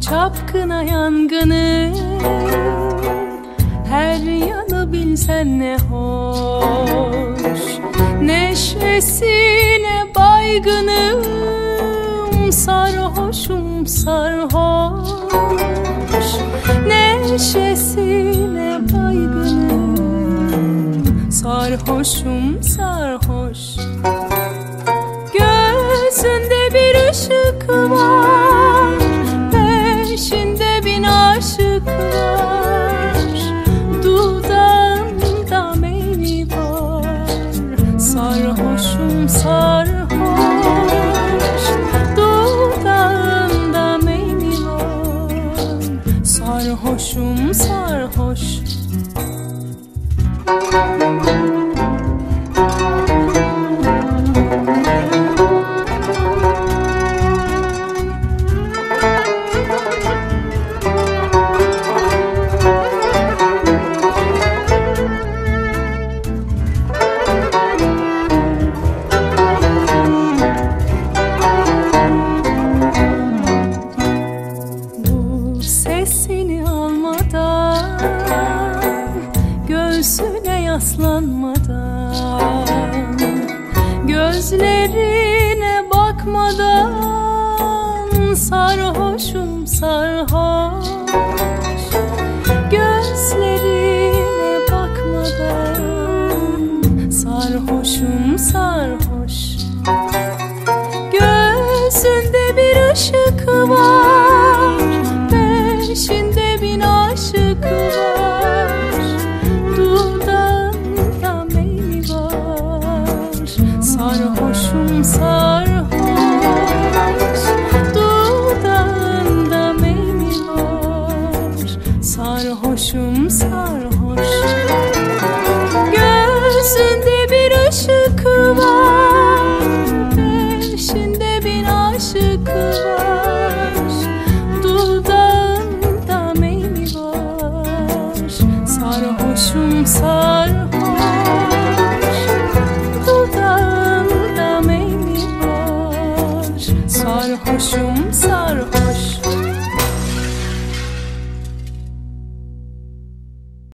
Çapkına yangını bilsen ne hoş Neşesine baygınım Sarhoşum sarhoş Neşesine baygınım Sarhoşum sarhoş Sarhoşum sarhoş. Bu Göğsüne yaslanmadan Gözlerine bakmadan Sarhoşum sarhoş. Gözlerine bakmadan Sarhoşum sarhoş. Gözünde bir ışık var Peşinde Sarhoş Dudağında meyli var Sarhoşum sarhoş 雄才。